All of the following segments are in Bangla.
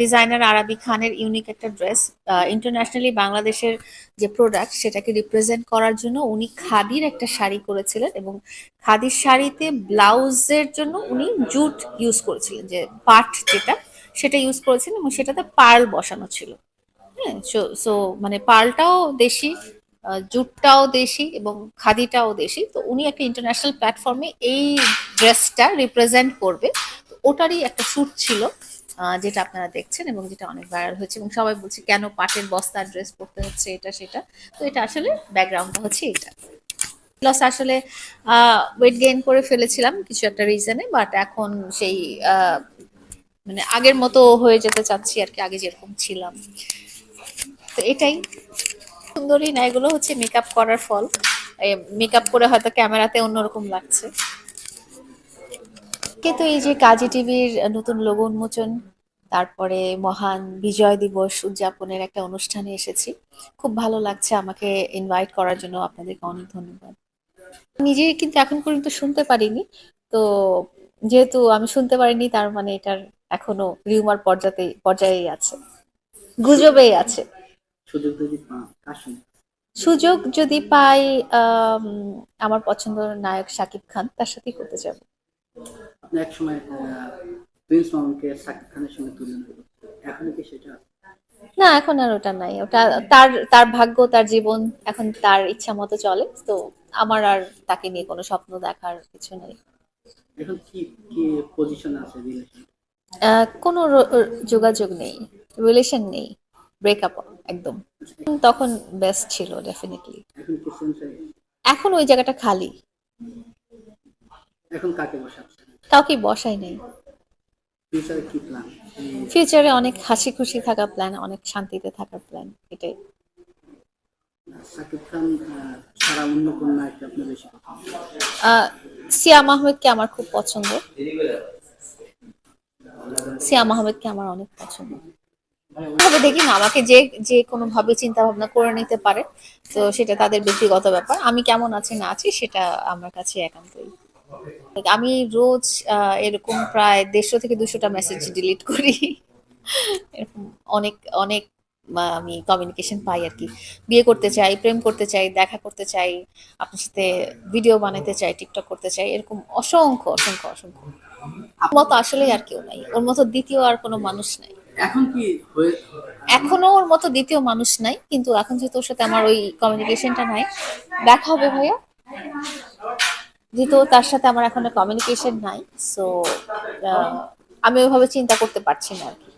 ডিজাইনার আরাবি খানের ইউনিক একটা ড্রেস ইন্টারন্যাশনালি বাংলাদেশের যে প্রোডাক্ট সেটাকে রিপ্রেজেন্ট করার জন্য উনি খাদির একটা শাড়ি করেছিলেন এবং খাদির শাড়িতে ব্লাউজের জন্য উনি জুট ইউজ করেছিলেন, যে পাট যেটা সেটা ইউজ করেছিলেন এবং সেটাতে পার্ল বসানো ছিল। হ্যাঁ সো মানে পার্লটাও দেশি জুটটাও দেশি এবং খাদিটাও দেশি। তো উনি একটা ইন্টারন্যাশনাল প্ল্যাটফর্মে এই ড্রেসটা রিপ্রেজেন্ট করবে। ওটারই একটা শ্যুট ছিল। যেটা আপনারা দেখছেন এবং যেটা অনেক ভাইরাল হয়েছে এবং সবাই বলছে, কেন পাটের বস্তার ড্রেস পরতে হচ্ছে এটা, সেটা? তো এটা আসলে ব্যাকগ্রাউন্ডটা হচ্ছে এটা। প্লাস আসলে ওয়েট গেইন করে ফেলেছিলাম কিছু একটা রিজনে বাট এখন সেই মানে আগের মতো হয়ে যেতে চাচ্ছি আর কি, আগে যেরকম ছিলাম। তো এটাই। সুন্দরী, না, এগুলো হচ্ছে মেকআপ করার ফল। মেকআপ করে হয়তো ক্যামেরাতে অন্যরকম লাগছে। কিন্তু এই যে কাজী টিভির নতুন লোগো উন্মোচন তারপরে মহান বিজয় দিবস উদযাপনের একটা অনুষ্ঠানে এসেছি। খুব ভালো লাগছে আমাকে ইনভাইট করার জন্য আপনাদেরকে অনেক ধন্যবাদ। নিজে কিন্তু এখন পর্যন্ত শুনতে পারিনি তো যেহেতু আমি শুনতে পারিনি তার মানে এটার এখনও রিউমার পর্যায়ে পর্যায়েই আছে গুজবেই আছে। সুযোগ যদি পাই আম, আমার পছন্দের নায়ক শাকিব খান তার সাথেই করতে যাব। এক সময় প্রিন্স মামুনকে সাকিব খানের সঙ্গে তুলনা করতেন এখনও কি সেটা? না এখন আর ওটা নাই। ওটা তার তার ভাগ্য তার জীবন এখন তার ইচ্ছা মতো চলে তো আমার আর তাকে নিয়ে কোনো স্বপ্ন দেখার কিছু নেই। এখন কি কি পজিশন আছে রিলেশন কোনো যোগাযোগ নেই রিলেশন নেই ব্রেকআপ একদম। তখন বেস্ট ছিল ডেফিনেটলি? এখন ওই জায়গাটা খালি। এখন কাকে বসাচ্ছেন? কাউকে বসাই নাই। ফিউচারে অনেক হাসি খুশি থাকা প্ল্যান অনেক শান্তিতে থাকার প্ল্যান এটাই। সিয়াম আহমেদকে আমার খুব পছন্দ। সিয়াম আহমেদকে আমার অনেক পছন্দ। ভাবে দেখি না আমাকে যে যে কোনো ভাবে চিন্তা ভাবনা করে নিতে পারে তো সেটা তাদের ব্যক্তিগত ব্যাপার। আমি কেমন আছি না আছি সেটা আমার কাছে একান্তই। আমি রোজ এরকম প্রায় দেড়শো থেকে দুশোটা মেসেজ ডিলিট করি। এরকম অনেক অনেক আমি কমিউনিকেশন পাই আর কি। বিয়ে করতে চাই প্রেম করতে চাই দেখা করতে চাই আপনার সাথে ভিডিও বানাতে চাই টিকটক করতে চাই এরকম অসংখ্য অসংখ্য অসংখ্য। ওর মতো আসলে আর কেউ নাই। ওর মতো দ্বিতীয় আর কোনো মানুষ নাই। এখন কি এখনও ওর মতো দ্বিতীয় মানুষ নাই কিন্তু এখন যেহেতু ওর সাথে আমার ওই কমিউনিকেশনটা নাই দেখা হবে ভাইয়া। যেহেতু তার সাথে আমার এখন কমিউনিকেশন নাই সো আমি ওইভাবে চিন্তা করতে পারছি না আর কি।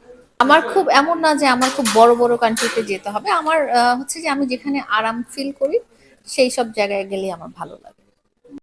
আমার খুব এমন না যে আমার খুব বড় বড় কান্ট্রিতে যেতে হবে। আমার হচ্ছে যে আমি যেখানে আরাম ফিল করি, সেই সব জায়গায় গেলে আমার ভালো লাগে।